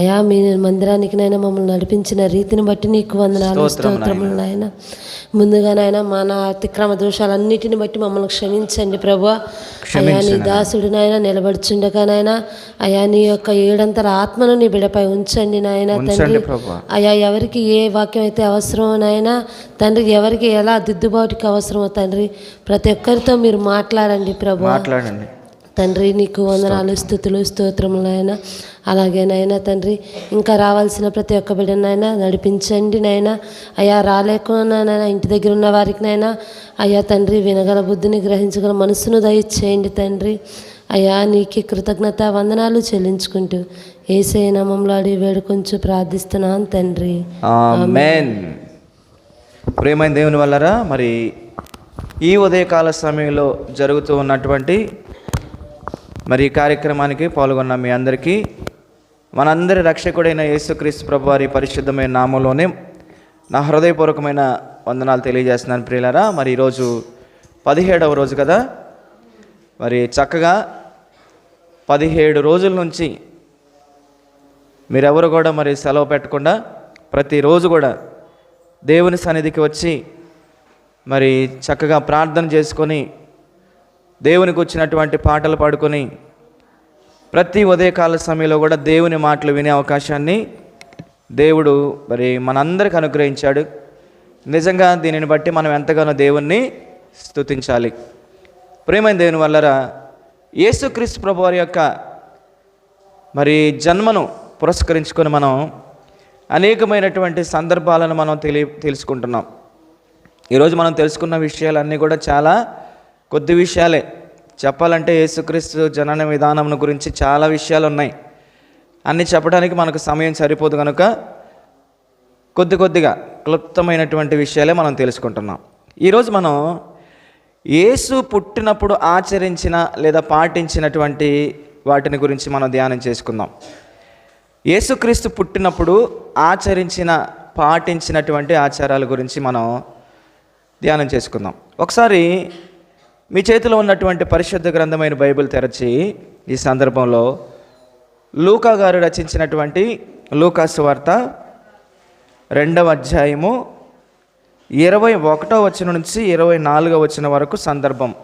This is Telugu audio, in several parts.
అయా మీ మందిరానికి నైనా మమ్మల్ని నడిపించిన రీతిని బట్టి నీకు వందనాలు స్తోత్రములు నాయన. ముందుగా నాయన మన అతిక్రమ దోషాలన్నిటిని బట్టి మమ్మల్ని క్షమించండి ప్రభు అయా నీ దాసుడు నాయన నిలబడుచుండగా నాయన అయా నీ యొక్క ఏడంతల ఆత్మను నీ బిడపై ఉంచండి నాయన తండ్రి. అయా ఎవరికి ఏ వాక్యం అయితే అవసరమో నాయన తండ్రి ఎవరికి ఎలా దిద్దుబాటుకి అవసరమో తండ్రి ప్రతి ఒక్కరితో మీరు మాట్లాడండి ప్రభు మాట్లాడండి. తండ్రి నీకు వందనాలు స్థుతులు స్తోత్రములు నాయన. అలాగే నాయన తండ్రి ఇంకా రావాల్సిన ప్రతి ఒక్క బిడ్డనైనా నడిపించండి నాయన. అయ్యా రాలేకున్నా ఇంటి దగ్గర ఉన్న వారికి నాయన. అయ్యా తండ్రి వినగల బుద్ధిని గ్రహించగల మనసును దయచేయండి తండ్రి. అయ్యా నీకు కృతజ్ఞత వందనాలు చెల్లించుకుంటూ ఏసే నామంలో అడిగి వేడుకొంచు ప్రార్థిస్తున్నాను తండ్రి. ప్రేమైన దేవుని వల్లరా మరి ఈ ఉదయకాల సమయంలో జరుగుతూ ఉన్నటువంటి మరి ఈ కార్యక్రమానికి పాల్గొన్న మీ అందరికీ మనందరి రక్షకుడైన యేసుక్రీస్తు ప్రభు వారి పరిశుద్ధమైన నామంలోనే నా హృదయపూర్వకమైన వందనాలు తెలియజేస్తున్నాను ప్రియులరా. మరి ఈరోజు పదిహేడవ రోజు కదా? మరి చక్కగా పదిహేడు రోజుల నుంచి మీరెవరు కూడా మరి సెలవు పెట్టకుండా ప్రతిరోజు కూడా దేవుని సన్నిధికి వచ్చి మరి చక్కగా ప్రార్థన చేసుకొని దేవునికి వచ్చినటువంటి పాటలు పాడుకొని ప్రతి ఉదయకాల సమయంలో కూడా దేవుని మాటలు వినే అవకాశాన్ని దేవుడు మరి మనందరికి అనుగ్రహించాడు. నిజంగా దీనిని బట్టి మనం ఎంతగానో దేవుణ్ణి స్తుతించాలి. ప్రేమైన దేవుని వల్లరా యేసుక్రీస్తు ప్రభు వారి యొక్క మరి జన్మను పురస్కరించుకొని మనం అనేకమైనటువంటి సందర్భాలను మనం తెలి తెలుసుకుంటున్నాం. ఈరోజు మనం తెలుసుకున్న విషయాలన్నీ కూడా చాలా కొద్ది విషయాలే. చెప్పాలంటే యేసుక్రీస్తు జనన విధానం గురించి చాలా విషయాలు ఉన్నాయి అన్నీ చెప్పడానికి మనకు సమయం సరిపోదు కనుక కొద్ది కొద్దిగా క్లుప్తమైనటువంటి విషయాలే మనం తెలుసుకుంటున్నాం. ఈరోజు మనం యేసు పుట్టినప్పుడు ఆచరించిన లేదా పాటించినటువంటి వాటిని గురించి మనం ధ్యానం చేసుకుందాం. యేసుక్రీస్తు పుట్టినప్పుడు ఆచరించిన పాటించినటువంటి ఆచారాల గురించి మనం ధ్యానం చేసుకుందాం. ఒకసారి మీ చేతిలో ఉన్నటువంటి పరిశుద్ధ గ్రంథమైన బైబిల్ తెరచి ఈ సందర్భంలో లూకా గారు రచించినటువంటి లూకాసు వార్త రెండవ అధ్యాయము ఇరవై ఒకటో వచనం నుంచి ఇరవై నాలుగో వచ్చిన వరకు సందర్భం.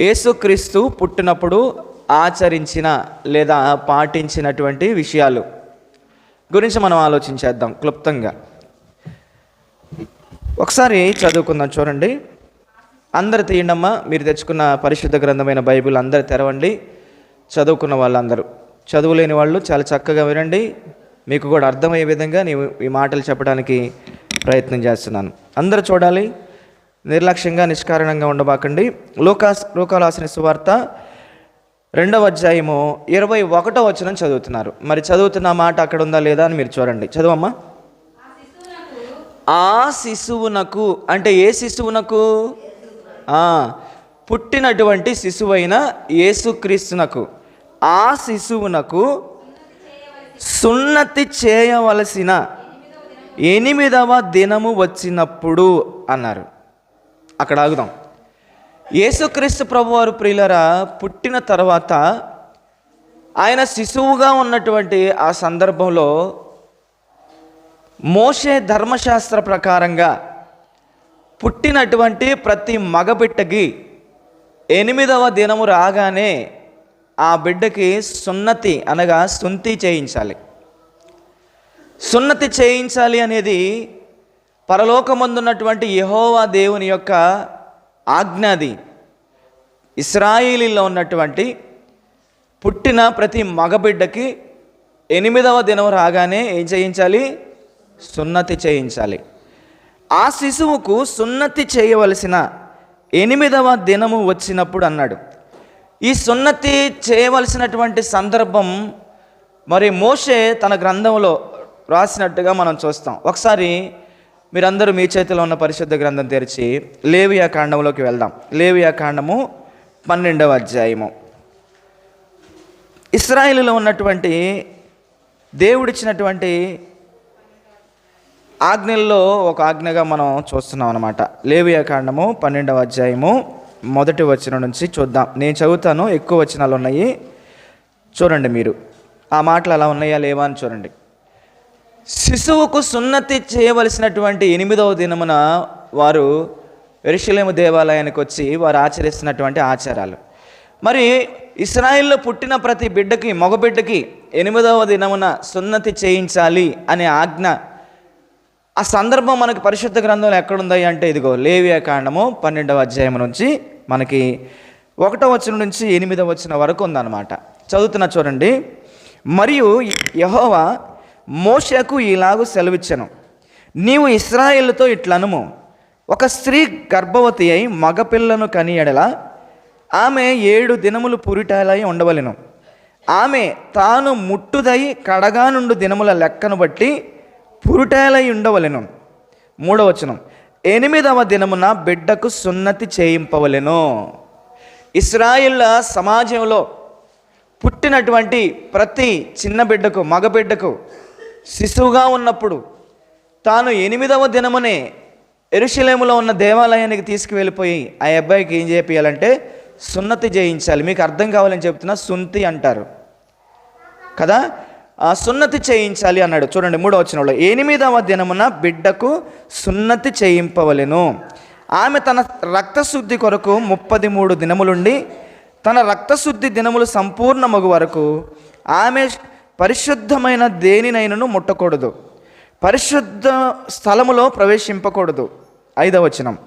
యేసుక్రీస్తు పుట్టినప్పుడు ఆచరించిన లేదా పాటించినటువంటి విషయాలు గురించి మనం ఆలోచించేద్దాం క్లుప్తంగా. ఒకసారి చదువుకుందాం చూడండి. అందరు తీయండమ్మా. మీరు తెచ్చుకున్న పరిశుద్ధ గ్రంథమైన బైబిల్ అందరు తెరవండి. చదువుకున్న వాళ్ళందరూ. చదువులేని వాళ్ళు చాలా చక్కగా వినండి. మీకు కూడా అర్థమయ్యే విధంగా నేను ఈ మాటలు చెప్పడానికి ప్రయత్నం చేస్తున్నాను. అందరూ చూడాలి. నిర్లక్ష్యంగా నిష్కారణంగా ఉండబాకండి. లోకాస్ లోకాలాసిన సువార్త రెండవ అధ్యాయము ఇరవై ఒకటో వచనం చదువుతున్నారు. మరి చదువుతున్న మాట అక్కడ ఉందా లేదా అని మీరు చూడండి. చదువమ్మా. ఆ శిశువునకు అంటే ఏ శిశువునకు? పుట్టినటువంటి శిశువైన యేసుక్రీస్తునకు ఆ శిశువునకు సున్నతి చేయవలసిన ఎనిమిదవ దినము వచ్చినప్పుడు అన్నారు. అక్కడ ఆగుదాం. యేసుక్రీస్తు ప్రభువారు ప్రియులరా పుట్టిన తర్వాత ఆయన శిశువుగా ఉన్నటువంటి ఆ సందర్భంలో మోషే ధర్మశాస్త్ర ప్రకారంగా పుట్టినటువంటి ప్రతి మగబిడ్డకి ఎనిమిదవ దినము రాగానే ఆ బిడ్డకి సున్నతి అనగా సుంతి చేయించాలి. సున్నతి చేయించాలి అనేది పరలోకమందున్నటువంటి యహోవా దేవుని యొక్క ఆజ్ఞాది ఇస్రాయిలీలో ఉన్నటువంటి పుట్టిన ప్రతి మగబిడ్డకి ఎనిమిదవ దినం రాగానే ఏం చేయించాలి? సున్నతి చేయించాలి. ఆ శిశువుకు సున్నతి చేయవలసిన ఎనిమిదవ దినము వచ్చినప్పుడు అన్నాడు. ఈ సున్నతి చేయవలసినటువంటి సందర్భం మరి మోషే తన గ్రంథంలో రాసినట్టుగా మనం చూస్తాం. ఒకసారి మీరందరూ మీ చేతిలో ఉన్న పరిశుద్ధ గ్రంథం తెరిచి లేవియా కాండంలోకి వెళ్దాం. లేవియా కాండము పన్నెండవ అధ్యాయము. ఇస్రాయిల్లో ఉన్నటువంటి దేవుడిచ్చినటువంటి ఆజ్ఞల్లో ఒక ఆజ్ఞగా మనం చూస్తున్నాం అనమాట లేవియా కాండము పన్నెండవ అధ్యాయము మొదటి వచనం నుంచి చూద్దాం. నేను చదువుతాను ఎక్కువ వచనాలు ఉన్నాయి. చూడండి మీరు. ఆ మాటలు అలా ఉన్నాయా లేవా అని చూడండి. శిశువుకు సున్నతి చేయవలసినటువంటి ఎనిమిదవ దినమున వారు ఎరుషలేము దేవాలయానికి వచ్చి వారు ఆచరిస్తున్నటువంటి ఆచారాలు. మరి ఇస్రాయిల్లో పుట్టిన ప్రతి బిడ్డకి మగబిడ్డకి ఎనిమిదవ దినమున సున్నతి చేయించాలి అనే ఆజ్ఞ ఆ సందర్భం మనకి పరిశుద్ధ గ్రంథంలో ఎక్కడుంది అంటే ఇదిగో లేవియా కాండము పన్నెండవ అధ్యాయం నుంచి మనకి ఒకటో వచ్చిన నుంచి ఎనిమిదవ వచ్చిన వరకు ఉందన్నమాట. చదువుతున్న చూడండి. మరియు యహోవా మోషకు ఇలాగ సెలవిచ్చను. నీవు ఇస్రాయేలుతో ఇట్లనుము. ఒక స్త్రీ గర్భవతి అయి మగపిల్లను కని ఎడల ఆమె ఏడు దినములు పురిటాలై ఉండవలెను. ఆమె తాను ముట్టుదై కడగానుండు దినముల లెక్కను బట్టి పురుటేలై ఉండవలెను. మూడవచనం ఎనిమిదవ దినమున బిడ్డకు సున్నతి చేయింపవలెను. ఇస్రాయిల్ల సమాజంలో పుట్టినటువంటి ప్రతి చిన్న బిడ్డకు మగబిడ్డకు శిశువుగా ఉన్నప్పుడు తాను ఎనిమిదవ దినమునే ఎరుశలేములో ఉన్న దేవాలయానికి తీసుకువెళ్ళిపోయి ఆ అబ్బాయికి ఏం చేయాలంటే సున్నతి చేయించాలి. మీకు అర్థం కావాలని చెప్తున్నా సున్నతి అంటారు. కదా? సున్నతి చేయించాలి అన్నాడు. చూడండి మూడో వచనంలో ఎనిమిదవ దినమున బిడ్డకు సున్నతి చేయింపవలెను. ఆమె తన రక్తశుద్ధి కొరకు ముప్పది మూడు దినములుండి తన రక్తశుద్ధి దినములు సంపూర్ణమగు వరకు ఆమె పరిశుద్ధమైన దేనినైనను ముట్టకూడదు. పరిశుద్ధ స్థలములో ప్రవేశింపకూడదు. ఐదవ వచనం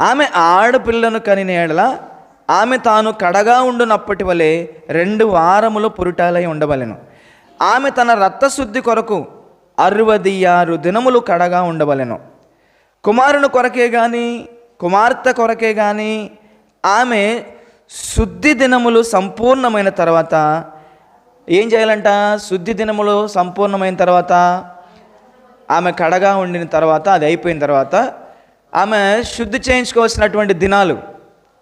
ఆమె ఆడపిల్లను కనిన ఎడల ఆమె తాను కడగా ఉండునప్పటి వలె రెండు వారములు పురుటాలై ఉండవలెను. ఆమె తన రక్తశుద్ధి కొరకు అరవది ఆరు దినములు కడగా ఉండవలెను. కుమారుని కొరకే కానీ కుమార్తె కొరకే కానీ ఆమె శుద్ధి దినములు సంపూర్ణమైన తర్వాత ఏం చేయాలంట? శుద్ధి దినములు సంపూర్ణమైన తర్వాత ఆమె కడగా ఉండిన తర్వాత అది అయిపోయిన తర్వాత ఆమె శుద్ధి చేయించుకోవాల్సినటువంటి దినాలు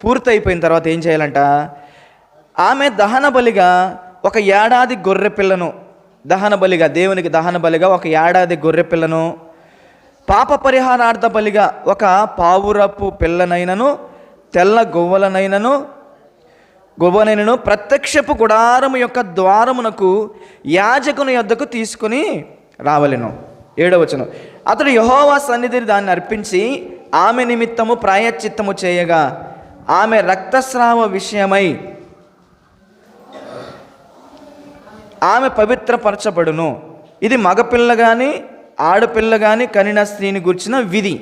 పూర్తయిపోయిన తర్వాత ఏం చేయాలంట? ఆమె దహన బలిగా ఒక ఏడాది గొర్రె పిల్లను దహన బలిగా దేవునికి దహన బలిగా ఒక ఏడాది గొర్రె పిల్లను పాప పరిహారార్థ బలిగా ఒక పావురపు పిల్లనైనను తెల్ల గొవ్వలనైనను గొవ్వనైనను ప్రత్యక్షపు గుడారము యొక్క ద్వారమునకు యాజకుని యొద్దకు తీసుకుని రావలెను. ఏడవచనం అతడు యహోవా సన్నిధిని దాన్ని అర్పించి ఆమె నిమిత్తము ప్రాయశ్చిత్తము చేయగా ఆమె రక్తస్రావ విషయమై ఆమె పవిత్రపరచబడును. ఇది మగపిల్ల కానీ ఆడపిల్ల కానీ కనిన స్త్రీని గుర్చిన విధి.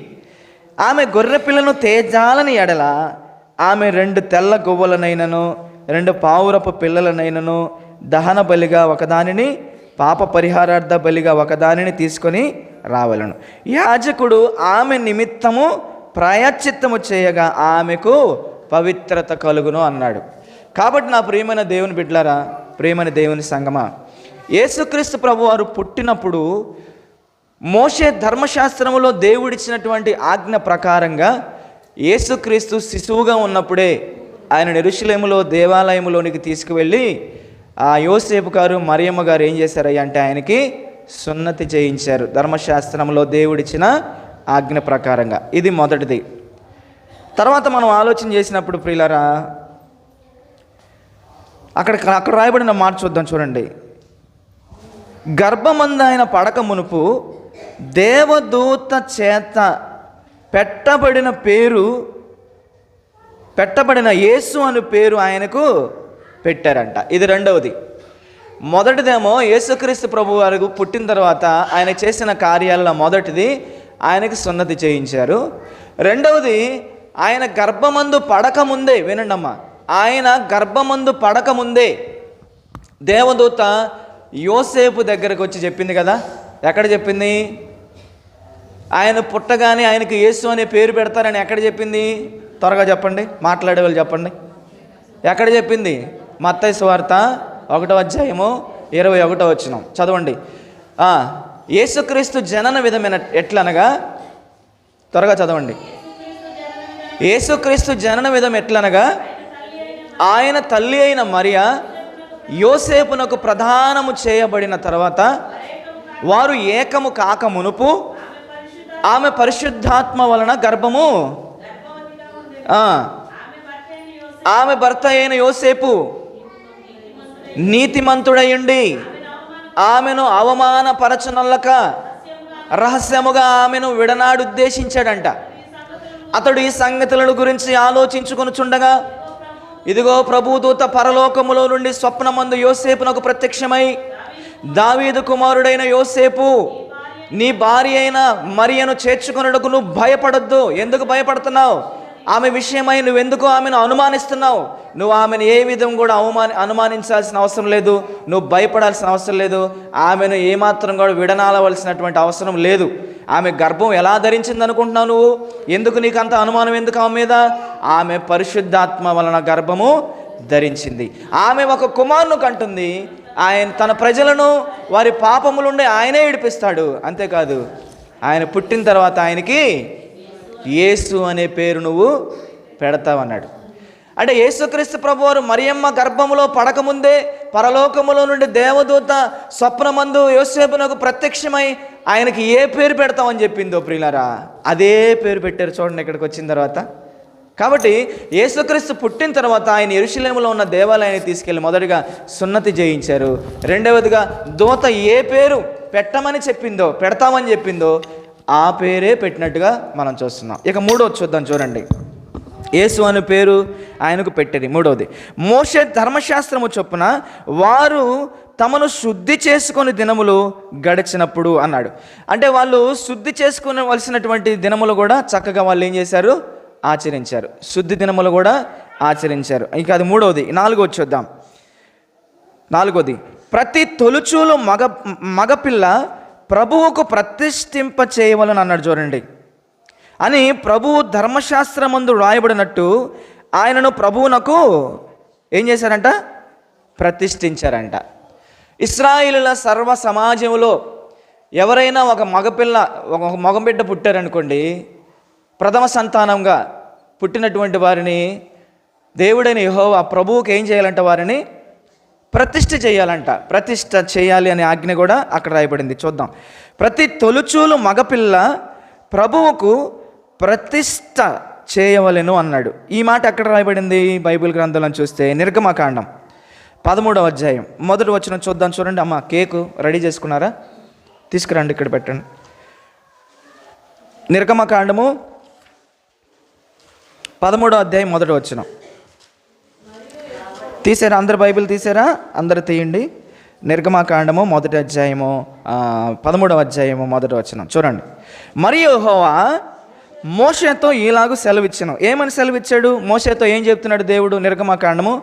ఆమె గొర్రెపిల్లను తేజాలని ఎడల ఆమె రెండు తెల్ల గువ్వలనైనను రెండు పావురపు పిల్లలనైనను దహన బలిగా ఒకదానిని పాప పరిహారార్థ బలిగా ఒకదానిని తీసుకొని రావలను. యాజకుడు ఆమె నిమిత్తము ప్రాయశ్చిత్తము చేయగా ఆమెకు పవిత్రత కలుగును అన్నాడు. కాబట్టి నా ప్రియమైన దేవుని బిడ్డలారా ప్రేమని దేవుని సంగమా? యేసుక్రీస్తు ప్రభు వారు పుట్టినప్పుడు మోషే ధర్మశాస్త్రములో దేవుడిచ్చినటువంటి ఆజ్ఞ ప్రకారంగా యేసుక్రీస్తు శిశువుగా ఉన్నప్పుడే ఆయన నిరుశలేములో దేవాలయంలోనికి తీసుకువెళ్ళి ఆ యోసేపు గారు మరియమ్మ గారు ఏం చేశారయ్య అంటే ఆయనకి సున్నతి చేయించారు. ధర్మశాస్త్రంలో దేవుడిచ్చిన ఆజ్ఞ ప్రకారంగా. ఇది మొదటిది. తర్వాత మనం ఆలోచన చేసినప్పుడు ప్రియులరా అక్కడ అక్కడ రాయబడిన మాట చూద్దాం చూడండి. గర్భమంద ఆయన పడక మునుపు దేవదూత చేత పెట్టబడిన పేరు పెట్టబడిన యేసు అను పేరు ఆయనకు పెట్టారంట. ఇది రెండవది. మొదటిదేమో యేసుక్రీస్తు ప్రభు వారికి పుట్టిన తర్వాత ఆయన చేసిన కార్యాలలో మొదటిది ఆయనకి సున్నతి చేయించారు. రెండవది ఆయన గర్భమందు పడక ముందే ఆయన గర్భమందు పడకముందే దేవదూత యోసేపు దగ్గరకు వచ్చి చెప్పింది కదా? ఎక్కడ చెప్పింది? ఆయన పుట్టగానే ఆయనకి యేసు అనే పేరు పెడతారని ఎక్కడ చెప్పింది? త్వరగా చెప్పండి మాట్లాడే వాళ్ళు చెప్పండి. ఎక్కడ చెప్పింది? మత్తయ్య వార్త ఒకటో అధ్యాయము ఇరవై ఒకటో వచ్చిన చదవండి. ఆ, యేసుక్రీస్తు జనన విధమైన ఎట్లనగా? త్వరగా చదవండి. యేసుక్రీస్తు జనన విధం ఎట్లనగా? ఆయన తల్లి అయిన మరియా యోసేపునకు ప్రధానము చేయబడిన తర్వాత వారు ఏకము కాక మునుపు ఆమె పరిశుద్ధాత్మ వలన గర్భము. ఆమె భర్త అయిన యోసేపు నీతిమంతుడయుండి ఆమెను అవమానపరచనల్లక రహస్యముగా ఆమెను విడనాడు ఉద్దేశించాడంట అతడు ఈ సంగతులను గురించి ఆలోచించుకొనుచుండగా ఇదిగో ప్రభుదూత పరలోకములో నుండి స్వప్నమందు యోసేపునకు ప్రత్యక్షమై దావీదు కుమారుడైన యోసేపు నీ భార్య అయిన మరియను చేర్చుకొనుటకు నువ్వు భయపడొద్దు. ఎందుకు భయపడుతున్నావు? ఆమె విషయమై నువ్వెందుకు ఆమెను అనుమానిస్తున్నావు? నువ్వు ఆమెను ఏ విధం కూడా అవమాని అనుమానించాల్సిన అవసరం లేదు. నువ్వు భయపడాల్సిన అవసరం లేదు. ఆమెను ఏమాత్రం కూడా విడనాలవలసినటువంటి అవసరం లేదు. ఆమె గర్భం ఎలా ధరించింది అనుకుంటున్నావు నువ్వు? ఎందుకు నీకు అంత అనుమానం ఎందుకు ఆమె మీద? ఆమె పరిశుద్ధాత్మ వలన గర్భము ధరించింది. ఆమె ఒక కుమారును కంటుంది. ఆయన తన ప్రజలను వారి పాపములుండి ఆయనే విడిపిస్తాడు. అంతేకాదు ఆయన పుట్టిన తర్వాత ఆయనకి యేసు అనే పేరు నువ్వు పెడతావన్నాడు. అంటే యేసుక్రీస్తు ప్రభువారు మరియమ్మ గర్భములో పడకముందే పరలోకములో నుండి దేవదూత స్వప్నమందు యోసేపునకు ప్రత్యక్షమై ఆయనకి ఏ పేరు పెడతామని చెప్పిందో ప్రియులరా? అదే పేరు పెట్టారు చూడండి ఇక్కడికి వచ్చిన తర్వాత. కాబట్టి యేసుక్రీస్తు పుట్టిన తర్వాత ఆయన ఎరుశలేములో ఉన్న దేవాలయాన్ని తీసుకెళ్ళి మొదటిగా సున్నతి చేయించారు రెండవదిగా దూత ఏ పేరు పెట్టమని చెప్పిందో పెడతామని చెప్పిందో ఆ పేరే పెట్టినట్టుగా మనం చూస్తున్నాం. ఇక మూడో చూద్దాం చూడండి. యేసు అనే పేరు ఆయనకు పెట్టేది. మూడవది మోషే ధర్మశాస్త్రము చొప్పున వారు తమను శుద్ధి చేసుకొని దినములు గడిచినప్పుడు అన్నాడు. అంటే వాళ్ళు శుద్ధి చేసుకునవలసినటువంటి దినములు కూడా చక్కగా వాళ్ళు ఏం చేశారు? ఆచరించారు. శుద్ధి దినములు కూడా ఆచరించారు. ఇంకా అది మూడవది నాలుగోది చూద్దాం. నాలుగోది ప్రతి తొలుచూలు మగ మగపిల్ల ప్రభువుకు ప్రతిష్ఠింప చేయవలని అన్నాడు చూడండి. అని ప్రభువు ధర్మశాస్త్రమందు రాయబడినట్టు ఆయనను ప్రభువునకు ఏం చేశారంట? ప్రతిష్ఠించారంట. ఇస్రాయిలుల సర్వ సమాజంలో ఎవరైనా ఒక మగపిల్ల ఒక మగబిడ్డ పుట్టారనుకోండి ప్రథమ సంతానంగా పుట్టినటువంటి వారిని దేవుడైన యహోవా ప్రభువుకి ఏం చేయాలంట? వారిని ప్రతిష్ఠ చేయాలంట. ప్రతిష్ఠ చేయాలి అనే ఆజ్ఞ కూడా అక్కడ రాయబడింది. చూద్దాం. ప్రతి తొలుచూలు మగపిల్ల ప్రభువుకు ప్రతిష్ట చేయవలెను అన్నాడు. ఈ మాట ఎక్కడ రాయబడింది? బైబిల్ గ్రంథాలను చూస్తే నిర్గమకాండం పదమూడవ అధ్యాయం. మొదటి వచ్చిన చూద్దాం చూడండి. అమ్మ కేకు రెడీ చేసుకున్నారా? తీసుకురండి ఇక్కడ పెట్టండి. నిర్గమకాండము పదమూడో అధ్యాయం మొదటి వచ్చిన తీసారా? అందరు బైబిల్ తీసారా? అందరు తీయండి. నిర్గమాకాండము మొదటి అధ్యాయము పదమూడవ అధ్యాయము మొదటి వచ్చిన చూడండి. మరియు హోవా మోషేతో ఈలాగు సెలవిచ్చాను. ఏమని సెలవిచ్చాడు? మోషతో ఏం చెప్తున్నాడు దేవుడు? నిర్గమాకాండము.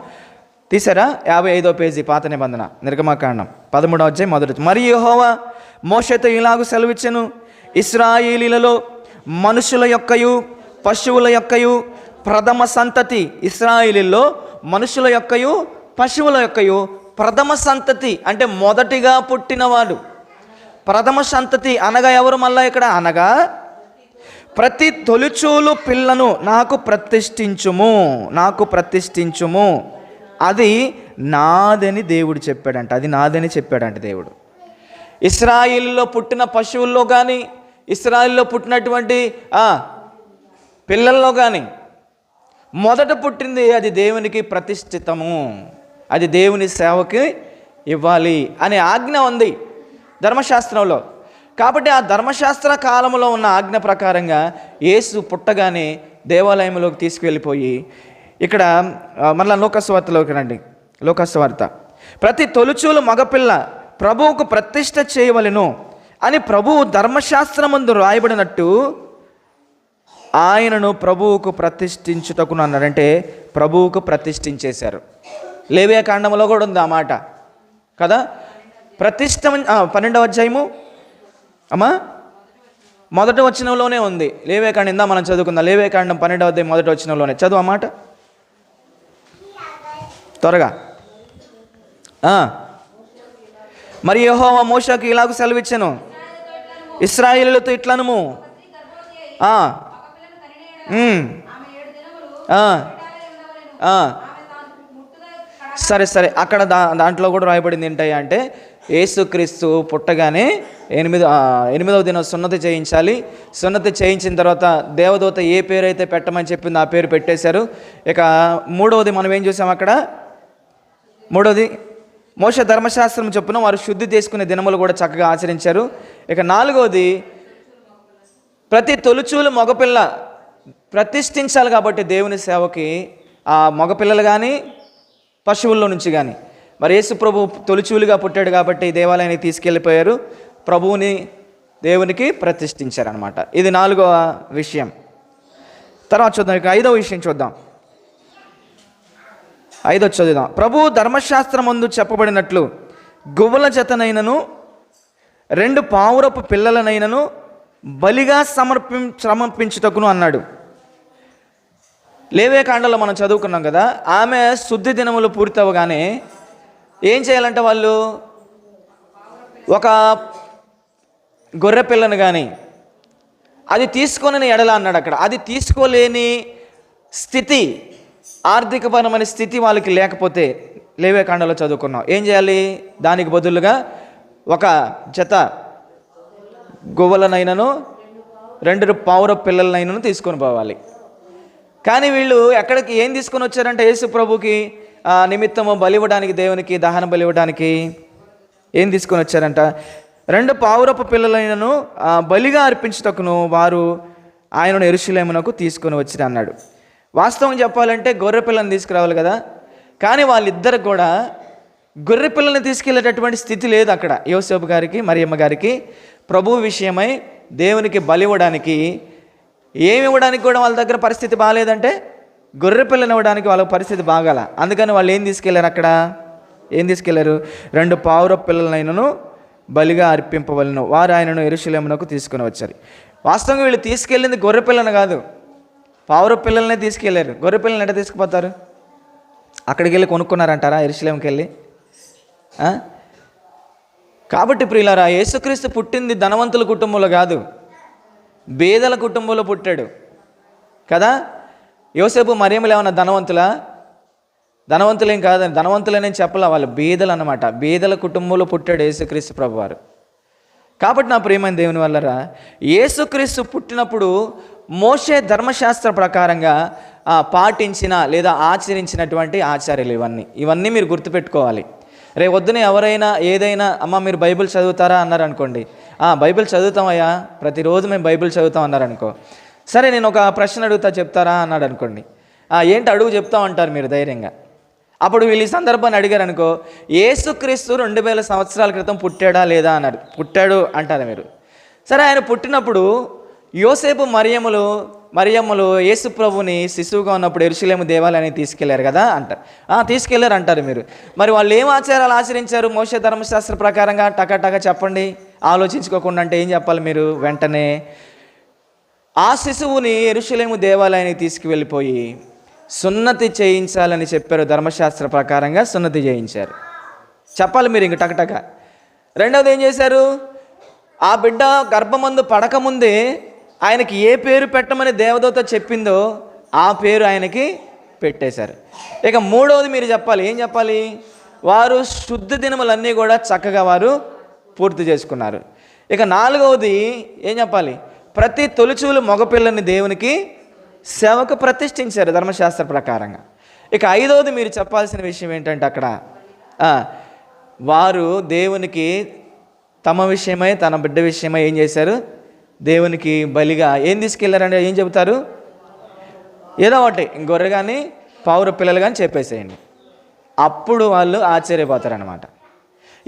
తీసారా? యాభై ఐదో పేజీ పాత నిబంధన. నిర్గమాకాండం. పదమూడవ అధ్యాయం మొదటి మరి యహోవా మోషేతో ఇలాగు సెలవిచ్చెను. ఇస్రాయిలీలలో మనుషుల యొక్కయు పశువుల యొక్కయు ప్రథమ సంతతి ఇస్రాయిలీలో మనుషుల యొక్కయు పశువుల యొక్కయు ప్రథమ సంతతి అంటే మొదటిగా పుట్టినవాడు. ప్రథమ సంతతి అనగా ఎవరు మళ్ళా ఇక్కడ? అనగా ప్రతి తొలిచూలు పిల్లను నాకు ప్రతిష్ఠించుము నాకు ప్రతిష్ఠించుము. అది నాదని దేవుడు చెప్పాడంట అది నాదని చెప్పాడంట దేవుడు. ఇస్రాయిల్లో పుట్టిన పశువుల్లో కానీ ఇస్రాయిల్లో పుట్టినటువంటి పిల్లల్లో కానీ మొదట పుట్టింది అది దేవునికి ప్రతిష్ఠితము అది దేవుని సేవకి ఇవ్వాలి అనే ఆజ్ఞ ఉంది ధర్మశాస్త్రంలో. కాబట్టి ఆ ధర్మశాస్త్ర కాలంలో ఉన్న ఆజ్ఞ ప్రకారంగా యేసు పుట్టగానే దేవాలయంలోకి తీసుకువెళ్ళిపోయి ఇక్కడ మళ్ళీ లోకస్వార్తలోకి రండి. లోకస్వార్త. ప్రతి తొలుచూలు మగపిల్ల ప్రభువుకు ప్రతిష్ట చేయవలెను అని ప్రభువు ధర్మశాస్త్రమందు రాయబడినట్టు ఆయనను ప్రభువుకు ప్రతిష్ఠించుటకును అన్నారంటే ప్రభువుకు ప్రతిష్ఠించేశారు. లేవే కాండంలో కూడా ఉంది ఆ మాట. కదా? ప్రతిష్ట పన్నెండవ అధ్యాయము అమ్మా? మొదటి వచనంలోనే ఉంది. లేవేకాండం ఇందా మనం చదువుకుందాం. లేవే కాండం పన్నెండవ అధ్యాయం మొదటి వచనంలోనే. చదువు అన్నమాట త్వరగా. మరి యెహోవా మోషకు ఇలాగ సెలవిచ్చాను. ఇస్రాయిలతో ఇట్లనుము. సరే సరే. అక్కడ దా దాంట్లో కూడా రాయబడింది ఏంటయ్యా అంటే ఏసుక్రీస్తు పుట్టగానే ఎనిమిది ఎనిమిదవ దినం సున్నతి చేయించాలి. సున్నతి చేయించిన తర్వాత దేవదూత ఏ పేరు అయితే పెట్టమని చెప్పింది ఆ పేరు పెట్టేశారు. ఇక మూడవది మనం ఏం చూసాం అక్కడ? మూడవది మోస ధర్మశాస్త్రం చొప్పున వారు శుద్ధి చేసుకునే దినములు కూడా చక్కగా ఆచరించారు. ఇక నాలుగవది ప్రతి తొలుచూలు మగపిల్ల ప్రతిష్ఠించాలి కాబట్టి దేవుని సేవకి ఆ మగపిల్లలు కానీ పశువుల్లో నుంచి కానీ మరి యేసు ప్రభు తొలిచూలుగా పుట్టాడు కాబట్టి దేవాలయానికి తీసుకెళ్ళిపోయారు. ప్రభువుని దేవునికి ప్రతిష్ఠించారనమాట ఇది నాలుగవ విషయం. తర్వాత చూద్దాం ఇక ఐదవ విషయం చూద్దాం. ఐదో చదువుదాం. ప్రభు ధర్మశాస్త్రమందు చెప్పబడినట్లు గువ్వల జతనైనను రెండు పావురపు పిల్లలనైనను బలిగా సమర్పి సమర్పించుటకును అన్నాడు. లేవే కాండలో మనం చదువుకున్నాం కదా ఆమె శుద్ధి దినములు పూర్తవగానే ఏం చేయాలంటే వాళ్ళు ఒక గొర్రె పిల్లను కానీ అది తీసుకొని ఎడల అన్నాడు అక్కడ. అది తీసుకోలేని స్థితి ఆర్థికపరమైన స్థితి వాళ్ళకి లేకపోతే లేవే కాండలో చదువుకున్నాం. ఏం చేయాలి? దానికి బదులుగా ఒక జత గువ్వలనైనను రెండు పావుర పిల్లలనైనను తీసుకొని పోవాలి. కానీ వీళ్ళు ఎక్కడికి ఏం తీసుకొని వచ్చారంటే యేసు ప్రభుకి నిమిత్తము బలివ్వడానికి దేవునికి దహన బలివ్వడానికి ఏం తీసుకొని వచ్చారంట? రెండు పావురపు పిల్లలైనను బలిగా అర్పించుటకును వారు ఆయనను ఎరుషులేమునకు తీసుకొని వచ్చిరు అన్నాడు. వాస్తవం చెప్పాలంటే గొర్రె పిల్లని తీసుకురావాలి కదా. కానీ వాళ్ళిద్దరు కూడా గొర్రె పిల్లని తీసుకెళ్ళేటటువంటి స్థితి లేదు అక్కడ. యోసేపు గారికి మరియమ్మ గారికి ప్రభు విషయమై దేవునికి బలి ఇవ్వడానికి ఏమి ఇవ్వడానికి కూడా వాళ్ళ దగ్గర పరిస్థితి బాగాలేదంటే గొర్రె పిల్లని ఇవ్వడానికి వాళ్ళ పరిస్థితి బాగాల. అందుకని వాళ్ళు ఏం తీసుకెళ్ళారు అక్కడ? ఏం తీసుకెళ్ళారు? రెండు పావుర పిల్లలైనను బలిగా అర్పింపవలను. వారు ఆయనను ఎరుశలేమునకు తీసుకుని వచ్చారు. వాస్తవంగా వీళ్ళు తీసుకెళ్ళింది గొర్రె పిల్లను కాదు. పావుర పిల్లలనే తీసుకెళ్ళారు. గొర్రె పిల్లల్ని ఎట్ట తీసుకుపోతారు? అక్కడికి వెళ్ళి కొనుక్కున్నారంటారా? ఎరుశలేంకి వెళ్ళి కాబట్టి ప్రియులారా యేసుక్రీస్తు పుట్టింది ధనవంతుల కుటుంబంలో కాదు. బేదల కుటుంబంలో పుట్టాడు. కదా? యోసేపు మరియములు ఏమన్నా ధనవంతులా? ధనవంతులేం కాదని ధనవంతులనే చెప్పలే వాళ్ళు. బీదలు అన్నమాట. బీదల కుటుంబంలో పుట్టాడు యేసుక్రీస్తు ప్రభువారు. కాబట్టి నా ప్రియమైన దేవుని వల్లరా యేసుక్రీస్తు పుట్టినప్పుడు మోషే ధర్మశాస్త్ర ప్రకారంగా పాటించిన లేదా ఆచరించినటువంటి ఆచార్యులు ఇవన్నీ. ఇవన్నీ మీరు గుర్తుపెట్టుకోవాలి. రే వద్దున ఎవరైనా ఏదైనా అమ్మ మీరు బైబిల్ చదువుతారా? అన్నారు అనుకోండి బైబిల్ చదువుతామయ్యా. ప్రతిరోజు మేము బైబిల్ చదువుతాం అన్నారనుకో. సరే నేను ఒక ప్రశ్న అడుగుతా చెప్తారా అన్నాడు అనుకోండి. ఏంటి అడుగు చెప్తాం అంటారు మీరు ధైర్యంగా. అప్పుడు వీళ్ళు ఈ సందర్భాన్ని అడిగారు అనుకో ఏసుక్రీస్తు రెండు వేల సంవత్సరాల క్రితం పుట్టాడా లేదా? అన్నాడు. పుట్టాడు అంటారు మీరు. సరే ఆయన పుట్టినప్పుడు యోసేపు మరియములు మరియమ్మలు యేసు ప్రభుని శిశువుగా ఉన్నప్పుడు ఎరుసలేము దేవాలయానికి తీసుకెళ్ళారు కదా అంటారు. "ఆ, తీసుకెళ్ళారు అంటారు మీరు. మరి వాళ్ళు ఏం ఆచారాలు ఆచరించారు? మోస ధర్మశాస్త్ర ప్రకారంగా టకటక చెప్పండి. ఆలోచించుకోకుండా అంటే ఏం చెప్పాలి మీరు? వెంటనే ఆ శిశువుని ఎరుషులేము దేవాలయానికి తీసుకువెళ్ళిపోయి సున్నతి చేయించాలని చెప్పారు ధర్మశాస్త్ర ప్రకారంగా సున్నతి చేయించారు. చెప్పాలి మీరు ఇంక టకటక. రెండవది ఏం చేశారు? ఆ బిడ్డ గర్భమందు పడకముందే ఆయనకి ఏ పేరు పెట్టమని దేవదూత చెప్పిందో ఆ పేరు ఆయనకి పెట్టేశారు. ఇక మూడవది మీరు చెప్పాలి. ఏం చెప్పాలి? వారు శుద్ధ దినములన్నీ కూడా చక్కగా వారు పూర్తి చేసుకున్నారు. ఇక నాలుగవది ఏం చెప్పాలి? ప్రతి తొలిచూలు మగపిల్లని దేవునికి సేవకు ప్రతిష్ఠించారు ధర్మశాస్త్ర ప్రకారంగా. ఇక ఐదవది మీరు చెప్పాల్సిన విషయం ఏంటంటే అక్కడ వారు దేవునికి తమ విషయమై తన బిడ్డ విషయమై ఏం చేశారు? దేవునికి బలిగా ఏం తీసుకెళ్ళారంటే ఏం చెబుతారు? ఏదో ఒకటి గొర్రె కానీ పావుర పిల్లలు కానీ చెప్పేసేయండి. అప్పుడు వాళ్ళు ఆశ్చర్యపోతారనమాట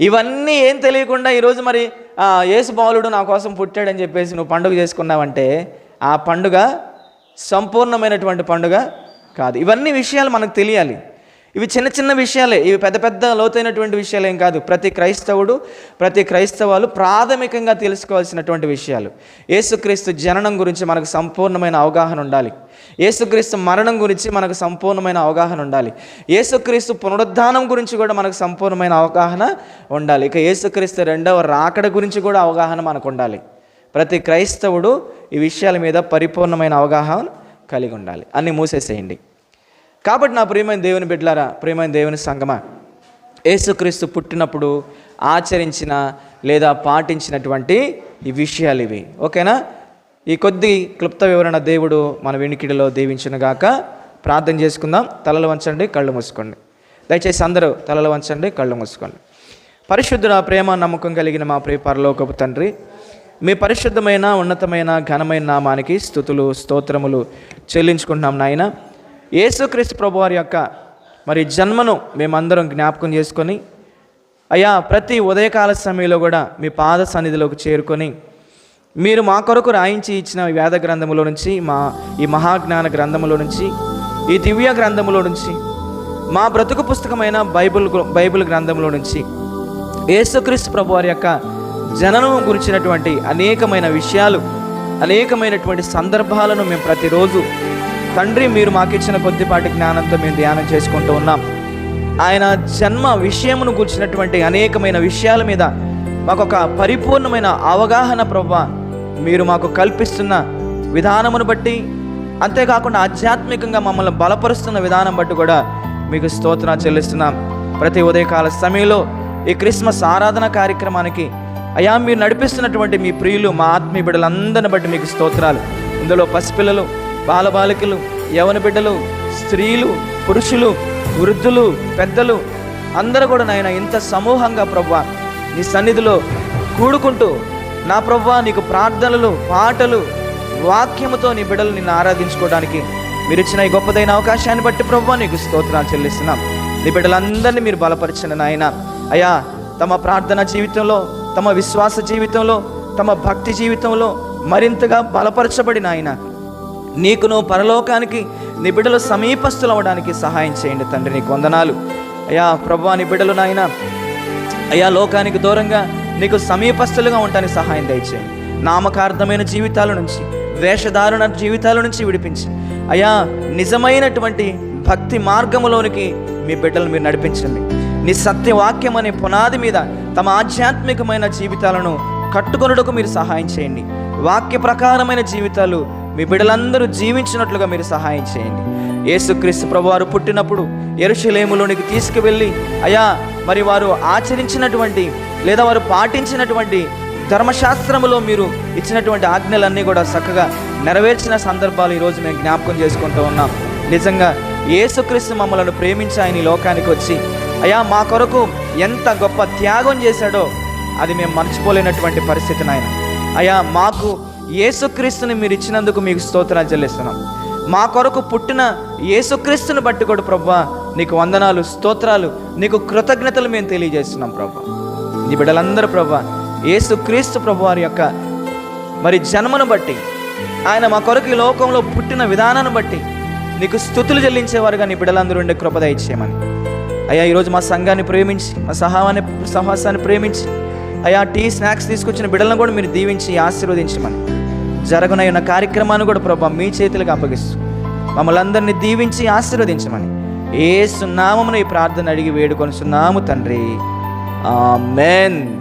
ఇవన్నీ ఏం తెలియకుండా ఈరోజు మరి యేసు బాలుడు నా కోసం పుట్టాడని చెప్పేసి నువ్వు పండుగ చేసుకున్నావంటే ఆ పండుగ సంపూర్ణమైనటువంటి పండుగ కాదు. ఇవన్నీ విషయాలు మనకు తెలియాలి. ఇవి చిన్న చిన్న విషయాలే ఇవి పెద్ద పెద్ద లోతైనటువంటి విషయాలు ఏం కాదు. ప్రతి క్రైస్తవుడు ప్రతి క్రైస్తవాలు ప్రాథమికంగా తెలుసుకోవాల్సినటువంటి విషయాలు. ఏసుక్రీస్తు జననం గురించి మనకు సంపూర్ణమైన అవగాహన ఉండాలి. ఏసుక్రీస్తు మరణం గురించి మనకు సంపూర్ణమైన అవగాహన ఉండాలి. ఏసుక్రీస్తు పునరుద్ధానం గురించి కూడా మనకు సంపూర్ణమైన అవగాహన ఉండాలి. ఇక ఏసుక్రీస్తు రెండవ రాకడ గురించి కూడా అవగాహన మనకు ఉండాలి. ప్రతి క్రైస్తవుడు ఈ విషయాల మీద పరిపూర్ణమైన అవగాహన కలిగి ఉండాలి. అన్ని మూసేసేయండి. కాబట్టి నా ప్రియమైన దేవుని బిడ్డలారా ప్రియమైన దేవుని సంగమా యేసుక్రీస్తు పుట్టినప్పుడు ఆచరించిన లేదా పాటించినటువంటి ఈ విషయాలు ఇవి. ఓకేనా? ఈ కొద్ది క్లుప్త వివరణ దేవుడు మన వెనుకిడిలో దీవించునుగాక ప్రార్థన చేసుకుందాం. తలలు వంచండి కళ్ళు మూసుకోండి. దయచేసి అందరూ తలలు వంచండి కళ్ళు మూసుకోండి. పరిశుద్ధుల ప్రేమ నమ్మకం కలిగిన మా ప్రియ పరలోకపు తండ్రి మీ పరిశుద్ధమైన ఉన్నతమైన ఘనమైన నామానికి స్థుతులు స్తోత్రములు చెల్లించుకుంటున్నాం నాయన. యేసుక్రీస్తు ప్రభు వారి యొక్క మరి జన్మను మేమందరం జ్ఞాపకం చేసుకొని అయ్యా ప్రతి ఉదయకాల సమయంలో కూడా మీ పాద సన్నిధిలోకి చేరుకొని మీరు మా కొరకు రాయించి ఇచ్చిన వేద గ్రంథములో నుంచి మా ఈ మహాజ్ఞాన గ్రంథములో నుంచి ఈ దివ్య గ్రంథములో నుంచి మా బ్రతుకు పుస్తకమైన బైబిల్ బైబిల్ గ్రంథంలో నుంచి యేసుక్రీస్తు ప్రభు వారి యొక్క జననం గురించినటువంటి అనేకమైన విషయాలు అనేకమైనటువంటి సందర్భాలను మేము ప్రతిరోజు తండ్రి మీరు మాకిచ్చిన కొద్దిపాటి జ్ఞానంతో మేము ధ్యానం చేసుకుంటూ ఉన్నాం. ఆయన జన్మ విషయమును కూర్చున్నటువంటి అనేకమైన విషయాల మీద మాకు ఒక పరిపూర్ణమైన అవగాహన ప్రభ మీరు మాకు కల్పిస్తున్న విధానమును బట్టి అంతేకాకుండా ఆధ్యాత్మికంగా మమ్మల్ని బలపరుస్తున్న విధానం బట్టి కూడా మీకు స్తోత్రం చెల్లిస్తున్నాం. ప్రతి ఉదయకాల సమయంలో ఈ క్రిస్మస్ ఆరాధన కార్యక్రమానికి అయా మీరు నడిపిస్తున్నటువంటి మీ ప్రియులు మా ఆత్మీయ బిడ్డలందరిని బట్టి మీకు స్తోత్రాలు. ఇందులో పసిపిల్లలు బాలబాలికలు యవన బిడ్డలు స్త్రీలు పురుషులు వృద్ధులు పెద్దలు అందరూ కూడా నాయన ఇంత సమూహంగా ప్రవ్వా నీ సన్నిధిలో కూడుకుంటూ నా ప్రవ్వా నీకు ప్రార్థనలు పాటలు వాక్యముతో నీ బిడ్డలు నిన్ను ఆరాధించుకోవడానికి మీరు ఇచ్చిన ఈ గొప్పదైన అవకాశాన్ని బట్టి ప్రవ్వా నీకు స్తోత్రాలు చెల్లిస్తున్నాం. నీ బిడ్డలందరినీ మీరు బలపరిచిన నాయన. అయ్యా తమ ప్రార్థన జీవితంలో తమ విశ్వాస జీవితంలో తమ భక్తి జీవితంలో మరింతగా బలపరచబడిన ఆయన నీకును పరలోకానికి నీ బిడ్డలు సమీపస్తులు అవ్వడానికి సహాయం చేయండి తండ్రి నీకు వందనాలు. అయ్యా ప్రభా నీ బిడ్డలు నాయన అయ్యా లోకానికి దూరంగా నీకు సమీపస్తులుగా ఉండడానికి సహాయం దయచేయండి. నామకార్థమైన జీవితాల నుంచి వేషధారణ జీవితాల నుంచి విడిపించి అయ్యా నిజమైనటువంటి భక్తి మార్గములోనికి మీ బిడ్డలను మీరు నడిపించండి. నీ సత్యవాక్యం అనే పునాది మీద తమ ఆధ్యాత్మికమైన జీవితాలను కట్టుకొనుటకు మీరు సహాయం చేయండి. వాక్య ప్రకారమైన జీవితాలు మీ బిడ్డలందరూ జీవించినట్లుగా మీరు సహాయం చేయండి. యేసుక్రీస్తు ప్రభువారు పుట్టినప్పుడు ఎరుషలేములోనికి తీసుకువెళ్ళి అయా మరి వారు ఆచరించినటువంటి లేదా వారు పాటించినటువంటి ధర్మశాస్త్రములో మీరు ఇచ్చినటువంటి ఆజ్ఞలన్నీ కూడా చక్కగా నెరవేర్చిన సందర్భాలు ఈరోజు మేము జ్ఞాపకం చేసుకుంటూ ఉన్నాం. నిజంగా యేసుక్రీస్తు మమ్మలను ప్రేమించి ఆయన ఈ లోకానికి వచ్చి అయా మా కొరకు ఎంత గొప్ప త్యాగం చేశాడో అది మేము మర్చిపోలేనటువంటి పరిస్థితి నాయన. అయా మాకు యేసుక్రీస్తుని మీరు ఇచ్చినందుకు మీకు స్తోత్రాలు చెల్లిస్తున్నాం. మా కొరకు పుట్టిన యేసుక్రీస్తుని బట్టి కూడా ప్రభా నీకు వందనాలు స్తోత్రాలు నీకు కృతజ్ఞతలు మేము తెలియజేస్తున్నాం ప్రభా. నీ బిడ్డలందరూ ప్రభా యేసుక్రీస్తు ప్రభు వారి యొక్క మరి జన్మను బట్టి ఆయన మా కొరకు ఈ లోకంలో పుట్టిన విధానాన్ని బట్టి నీకు స్థుతులు చెల్లించేవారుగా నీ బిడ్డలందరూ ఉండే కృపద ఇచ్చేయమని. అయ్యా ఈరోజు మా సంఘాన్ని ప్రేమించి మా సహావాన్ని సహాసాన్ని ప్రేమించి అయ్యా టీ స్నాక్స్ తీసుకొచ్చిన బిడ్డలను కూడా మీరు దీవించి ఆశీర్వదించమని. జరగనయ్యున్న కార్యక్రమాన్ని కూడా ప్రభా మీ చేతులకు అప్పగిస్తూ మమ్మల్ని అందరినీ దీవించి ఆశీర్వదించమని ఏ సున్నామమున ఈ ప్రార్థన అడిగి వేడుకొని సున్నాము తండ్రి. ఆమెన్.